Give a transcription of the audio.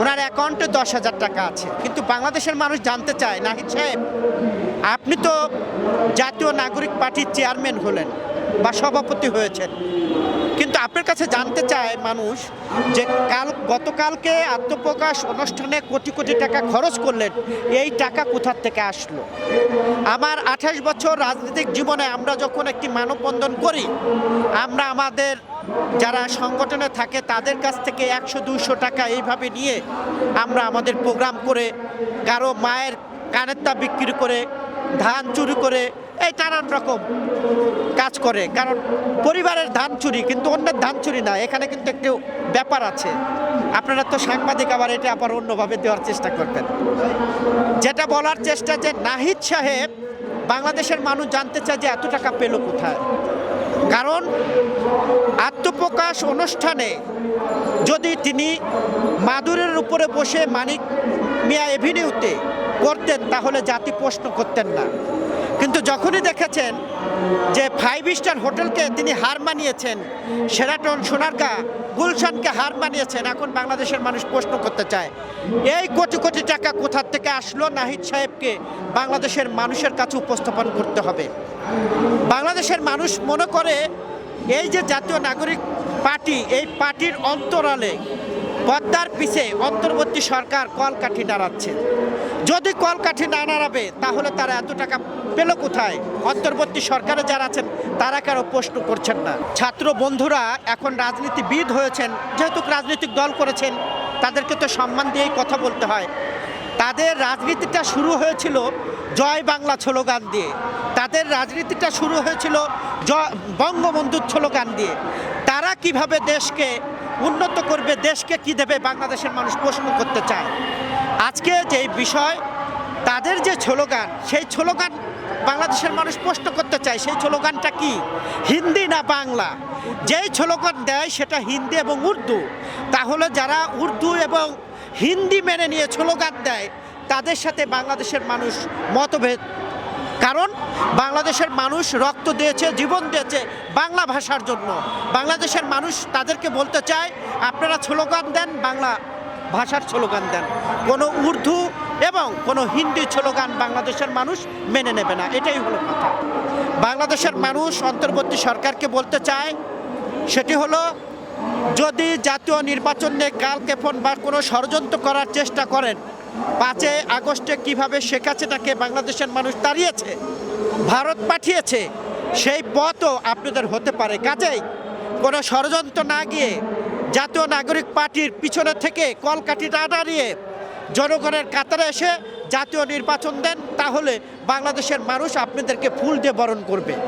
ওনার অ্যাকাউন্টে দশ হাজার টাকা আছে। কিন্তু বাংলাদেশের মানুষ জানতে চায়, নাহিদ সাহেব, আপনি তো জাতীয় নাগরিক পার্টির চেয়ারম্যান হলেন বা সভাপতি হয়েছেন। কিন্তু আপনার কাছে জানতে চায় মানুষ যে কাল, গতকালকে আত্মপ্রকাশ অনুষ্ঠানে কোটি কোটি টাকা খরচ করলেন, এই টাকা কোথার থেকে আসলো? আমার আঠাশ বছর রাজনৈতিক জীবনে আমরা যখন একটি মানববন্ধন করি, আমরা আমাদের যারা সংগঠনে থাকে তাদের কাছ থেকে একশো দুইশো টাকা এইভাবে নিয়ে আমরা আমাদের প্রোগ্রাম করে কারও মায়ের কানের তা বিক্রি করে, ধান চুরি করে এই নানান রকম কাজ করে। কারণ পরিবারের ধান চুরি, কিন্তু অন্যের ধান চুরি না। এখানে কিন্তু একটু ব্যাপার আছে। আপনারা তো সাংবাদিক, আবার এটা আবার অন্যভাবে দেওয়ার চেষ্টা করবেন। যেটা বলার চেষ্টা যে নাহিদ সাহেব বাংলাদেশের মানুষ জানতে চায় যে এত টাকা পেল কোথায়। কারণ আত্মপ্রকাশ অনুষ্ঠানে যদি তিনি মাদুরের উপরে বসে মানিক মিয়া এভিনিউতে করতেন, তাহলে জাতি প্রশ্ন করতেন না। কিন্তু যখনই দেখেছেন যে ফাইভ স্টার হোটেলকে তিনি হার মানিয়েছেন সেরাটন সোনারকা গুলশানকে হার মানিয়েছেন, এখন বাংলাদেশের মানুষ প্রশ্ন করতে চায়, এই কোটি কোটি টাকা কোথার থেকে আসলো নাহিদ সাহেবকে বাংলাদেশের মানুষের কাছে উপস্থাপন করতে হবে? বাংলাদেশের মানুষ মনে করে এই যে জাতীয় নাগরিক পার্টি, এই পার্টির অন্তরালে, পদ্মার পিছে অন্তর্বর্তী সরকার কলকাঠি নাড়াচ্ছে। যদি কলকাঠি না নাড়াবে, তাহলে তারা এত টাকা পেল কোথায়? অন্তর্বর্তী সরকারে যারা আছেন, তারা কারও প্রশ্ন করছেন না। ছাত্র বন্ধুরা, এখন রাজনীতিবিদ হয়েছেন, যেহেতু রাজনৈতিক দল করেছেন, তাদেরকে তো সম্মান দিয়েই কথা বলতে হয়। তাদের রাজনীতিটা শুরু হয়েছিল জয় বাংলা স্লোগান দিয়ে। তাদের রাজনীতিটা শুরু হয়েছিল জয় বঙ্গবন্ধুর স্লোগান দিয়ে। তারা কীভাবে দেশকে উন্নত করবে, দেশকে কি দেবে বাংলাদেশের মানুষ প্রশ্ন করতে চায়। আজকে যে বিষয়, তাদের যে স্লোগান, সেই স্লোগান বাংলাদেশের মানুষ প্রশ্ন করতে চায়, সেই স্লোগানটা কি? হিন্দি না বাংলা? যেই স্লোগান দেয় সেটা হিন্দি এবং উর্দু। তাহলে যারা উর্দু এবং হিন্দি মেনে নিয়ে স্লোগান দেয়, তাদের সাথে বাংলাদেশের মানুষ মতভেদ কারণ বাংলাদেশের মানুষ রক্ত দিয়েছে, জীবন দিয়েছে বাংলা ভাষার জন্য। বাংলাদেশের মানুষ তাদেরকে বলতে চায়, আপনারা স্লোগান দেন, বাংলা ভাষার স্লোগান দেন। কোনো উর্দু এবং কোনো হিন্দি স্লোগান বাংলাদেশের মানুষ মেনে নেবে না, এটাই হলো কথা। বাংলাদেশের মানুষ অন্তর্বর্তী সরকারকে বলতে চায়, সেটি হলো যদি জাতীয় নির্বাচন কালক্ষেপণ বা কোনো ষড়যন্ত্র করার চেষ্টা করেন পাঁচই আগস্টে কীভাবে শেখ হাসিনাকে বাংলাদেশের মানুষ তাড়িয়েছে, ভারত পাঠিয়েছে, সেই পথও আপনাদের হতে পারে। কাজেই কোনো ষড়যন্ত্র না গিয়ে জাতীয় নাগরিক পার্টির পিছনে থেকে কলকাঠি না দাঁড়িয়ে জনগণের কাতারে এসে জাতীয় নির্বাচন দেন, তাহলে বাংলাদেশের মানুষ আপনাদেরকে ফুল দিয়ে বরণ করবে।